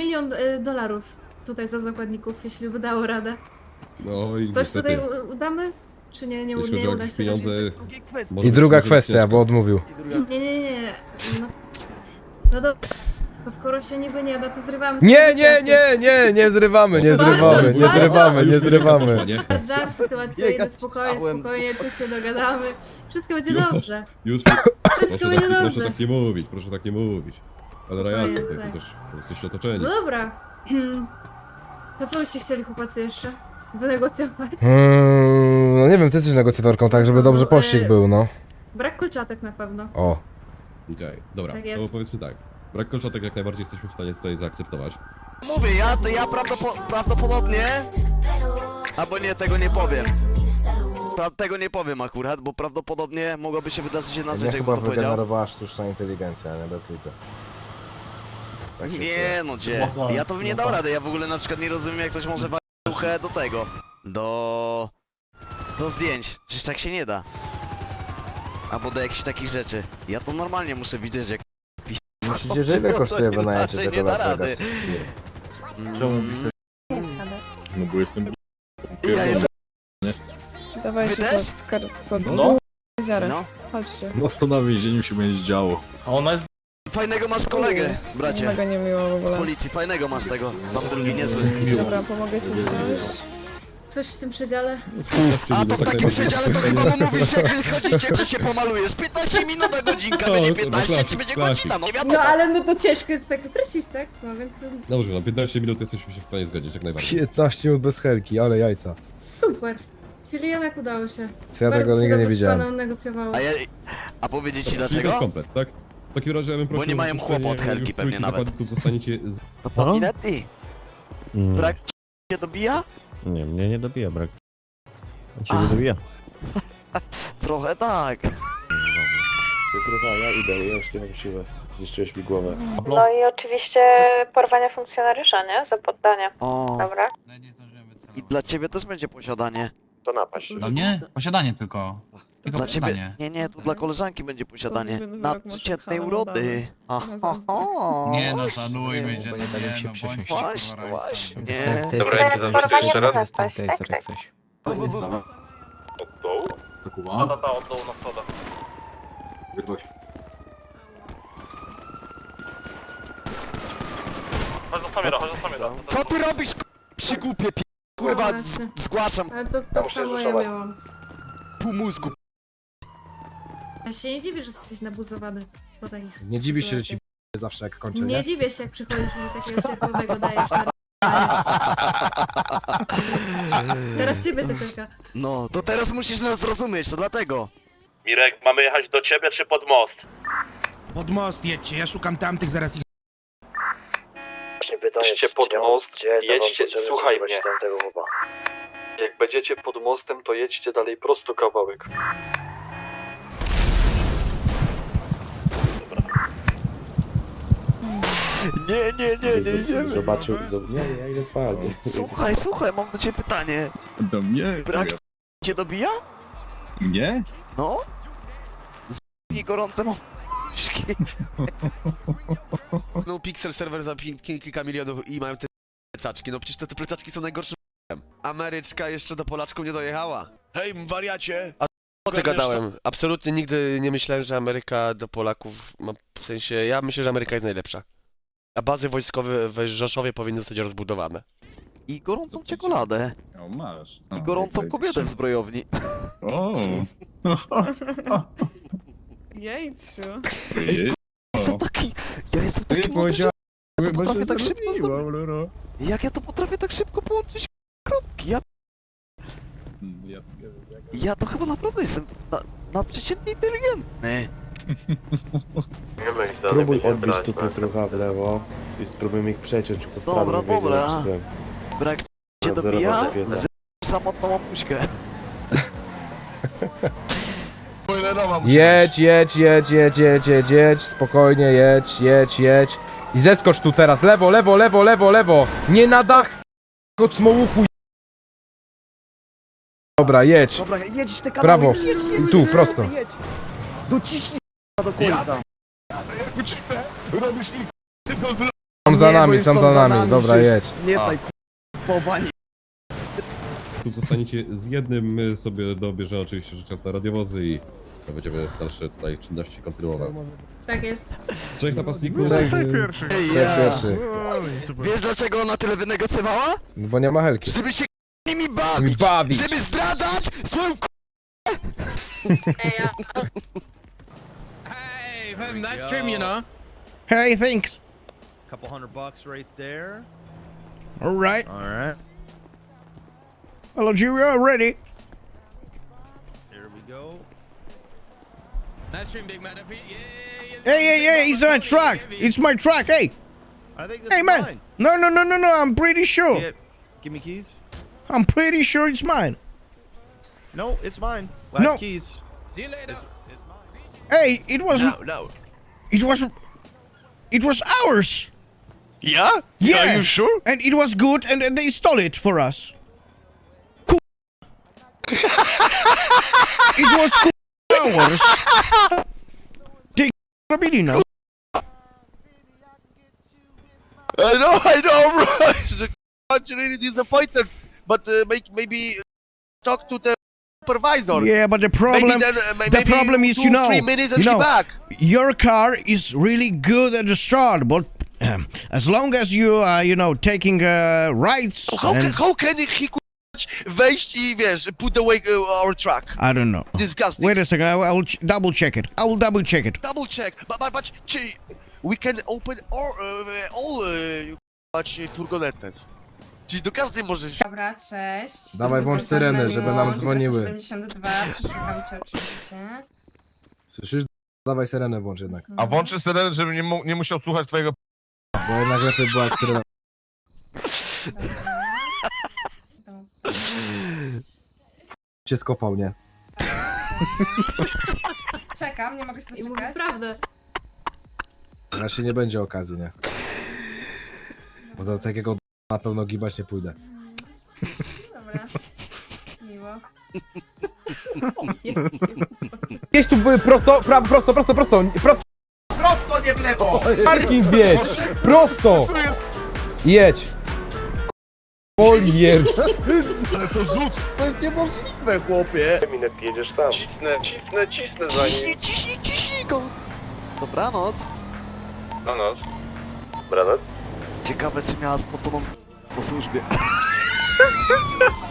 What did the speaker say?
milion y, dolarów tutaj za zakładników, jeśli by dało radę. No i Coś niestety, tutaj u- udamy? Czy nie, nie, jeśli nie chodzi o uda jakieś się? pieniądze... Drugie kwestie. może I być- druga kwestia, ciężko. bo odmówił. I druga Nie, nie, nie. No, no dobra. To skoro się niby nie da, to zrywamy. Nie, nie, nie, nie, nie zrywamy, nie zrywamy, nie zrywamy, nie zrywamy. nie? Żart, sytuacyjny, Biegać spokojnie, chciałem. spokojnie, tu się dogadamy. Wszystko będzie Już. dobrze. Już, proszę Wszystko tak, będzie proszę dobrze. tak nie mówić, proszę tak nie mówić. Ale Spokojnie, jasne, tutaj są też, jesteście otoczeni. No dobra. To co byście chcieli chłopacy jeszcze? Wynegocjować? Mm, no nie wiem, ty jesteś negocjatorką, tak żeby dobrze pościg był, no. Brak kolczatek na pewno. O. Okej, dobra, Tak jest. to powiedzmy tak. Brak kolczatek jak najbardziej jesteśmy w stanie tutaj zaakceptować. Mówię, ja, ja prawdopo prawdopodobnie... Albo nie, tego nie powiem. Pra tego nie powiem akurat, bo prawdopodobnie mogłaby się wydarzyć jedna rzecz, Mnie jakbym chyba to powiedział. wygenerowała sztuczna inteligencja, nie bez lipy. Tak się. Nie no, gdzie? Ja to bym nie dał rady, ja w ogóle na przykład nie rozumiem jak ktoś może walić duchę do tego. Do... Do zdjęć. Przecież tak się nie da. Albo do jakichś takich rzeczy. Ja to normalnie muszę widzieć jak... Myślicie, że ile To kosztuje nie wynajęcie da- nie tego da Las rady. Vegas? Czemu pisze? Jest Hades. No bo jestem... Ja jestem... Dawajcie Wy też? pod, kar- pod No. jeziorem. No. Chodźcie. No to na więzieniu się będzie działo. A ona jest... Fajnego masz kolegę, bracie. Mega nie miło w Z ogóle. policji, fajnego masz tego. Tam drugi niezły. Dobra, pomogę ci wziąć. Coś w tym przedziale? A to w tak takim przedziale to chyba mu mówisz jak wychodzicie, czy się pomalujesz. 15 minut na godzinka, No, będzie to 15 czy klasik, będzie klasik. godzina, no wiadomo. No ale no to ciężko jest tak określić, tak? No więc to Dobrze, na 15 minut jesteśmy się w stanie zgodzić, jak najbardziej. 15 minut bez helki, ale jajca. super. Czyli jednak udało się. Co ja Bardzo tego nigdy nie widziałem. negocjowało. A ja... A powiedzieć ci Czyli to jest dlaczego? komplet, tak? W takim razie ja bym prosił... nie o mają chłopa od Helki pewnie nawet. Zostaniecie z... No Pominetti. Brak się dobija? Nie, mnie nie dobija brak. A ciebie dobija. Trochę tak. Jutro ja idę, ja już nie mam siły. Zniszczyłeś mi głowę. No i oczywiście porwania funkcjonariusza, nie? Za poddanie. O. Dobra. I dla ciebie też będzie posiadanie. To napaść. Dla mnie? Posiadanie tylko. Tylko Dla ciebie. Nie, nie, tu dla koleżanki będzie posiadanie. Podwójny Na masz przeciętnej urody. A, Na ha, zemstę. ha. Nie no, szanujmy Nie, się, bo no nie nie się no, przesiąść. bądź Właśnie, kurwa, właśnie. rajstą. Nie. Dobra, jak to tam się teraz? Tak, tak, tak. coś. Co Kuba? Co ty robisz, k- przygłupie pi... Kurwa, No z, zgłaszam Ale to, to samo ja miałam. pół mózgu. Ja się nie dziwię, że ty jesteś nabuzowany po takich Nie dziwisz się, że ci sytuacjach. zawsze jak kończę, Nie nie? dziwię się, jak przychodzisz i takiego sierpowego dajesz na Teraz ciebie to tylko. No, to teraz musisz nas zrozumieć, to dlatego. Mirek, mamy jechać do ciebie czy pod most? Pod most jedźcie, ja szukam tamtych, zaraz ich... Jedźcie pod most, jedźcie, słuchaj mnie. Jak będziecie pod mostem, to jedźcie dalej prosto kawałek. Nie, nie, nie, nie idziemy. Zobaczył, zob... nie, ja idę spać. Słuchaj, słuchaj, mam do ciebie pytanie. Do mnie? Brak cię dobija? Nie? No? Z nie gorące mam. No Pixel serwer za pi- ki- kilka milionów i mają te plecaczki, no przecież te, te plecaczki są najgorszym Ameryczka jeszcze do Polaczków nie dojechała. Hej, wariacie! A o ty gadałem. Absolutnie nigdy nie myślałem, że Ameryka do Polaków ma, w sensie, ja myślę, że Ameryka jest najlepsza. A bazy wojskowe w Rzeszowie powinny zostać rozbudowane. I gorącą czekoladę. O, masz. I gorącą kobietę w zbrojowni. O. Jejciu. Ojej. Jestem taki... Ja jestem taki młody, że ja to potrafię tak szybko zrobić. Jak ja to potrafię tak szybko połączyć kropki? Ja, Ja, ja to chyba naprawdę jestem na, nadprzeciętnie inteligentny. Spróbuj odbić tu trochę w lewo i spróbujmy ich przeciąć autostradą. Dobra, dobra. Brak cię Nadzorować dobija, piesa. z samotną mamuśkę. Jedź, jedź, jedź, jedź, jedź, jedź, jedź, spokojnie, jedź, jedź, jedź. I zeskocz tu teraz, lewo, lewo, lewo, lewo, lewo. Nie na dach, cmołuchu. Dobra, jedź. Dobra, jedź te Prawo. jedź, jedź, jedź, I tu, jedź, prosto. Jedź. Dociśnij do końca. Są za Nie, bo nami, jest są są za za nami, nami, dobra, przecież- jedź. Nie A. tak, pobani. Tu zostaniecie z jednym, my sobie dobierze oczywiście że czas na radiowozy i będziemy dalsze tutaj czynności kontynuować. Tak jest. Trzech napastników. Trzech ja. pierwszych. Wiesz dlaczego ona tyle wynegocjowała? No Bo nie ma helki. Żeby się nimi Mi bawić! bawić. Żeby zdradzać swoją k... Ej, ja... Hey, nice trim, you know. Hey, thanks. A Couple hundred bucks right there. All right. All right. Hello, Junior, ready. Here we go. Nice trim, big man. Yeah, yeah, Hey, hey, hey, it's my truck. It's my truck. Hey, I think this hey, is man. mine. No, no, no, no, no. I'm pretty sure. Give, give me keys. I'm pretty sure it's mine. No, it's mine. I No. have keys. See you later. It's, it's mine. Hey, it was, No, no. it was, it was ours. Yeah? Yeah. Are you sure? And it was good, and, and they stole it for us. Cool. it was cool ours. Take robili now. I know, I know, bro. I'm really disappointed. But uh, make, maybe talk to the supervisor. Yeah, but the problem, maybe then, uh, the maybe problem is, two, you know, three minutes and you know, back. your car is really good at the start, but um, as long as you are, you know, taking uh, rights, How can, and- how can he wejść i wiesz, put away uh, our truck? I don't know. Disgusting. Wait a second, I will double check it. I will double check it. Double check. But, but, but we can open all, uh, all uh, kurwa, furgonetes. Czyli do każdej może... Dobra, cześć. Dawaj, włącz syrenę, żeby nam dzwoniły. 72, przeszukam cię oczywiście. Słyszysz? Dawaj syrenę włącz jednak. A włączy syrenę, żeby nie, nie musiał słuchać twojego... Bo jednak lepiej była jak syrena. Cię skopał, nie? Czekam, nie mogę się I mówię prawdę. Raczej nie będzie okazji, nie? Bo za takiego na pewno gibać nie pójdę. Dobra. Miło. Gdzieś tu były prosto, pra, prosto, prosto, prosto, prosto. Prosto, nie w lewo! Parking! Prosto! Jedź! Polier! To jest niemożliwe, chłopie. Minut jedziesz tam. Cisnę, cisnę, cisnę za nim. Ciśnij, ciśnij, ciśnij go! Dobranoc. No noc. Dobranoc. Ciekawe czy miała spoconą po służbie.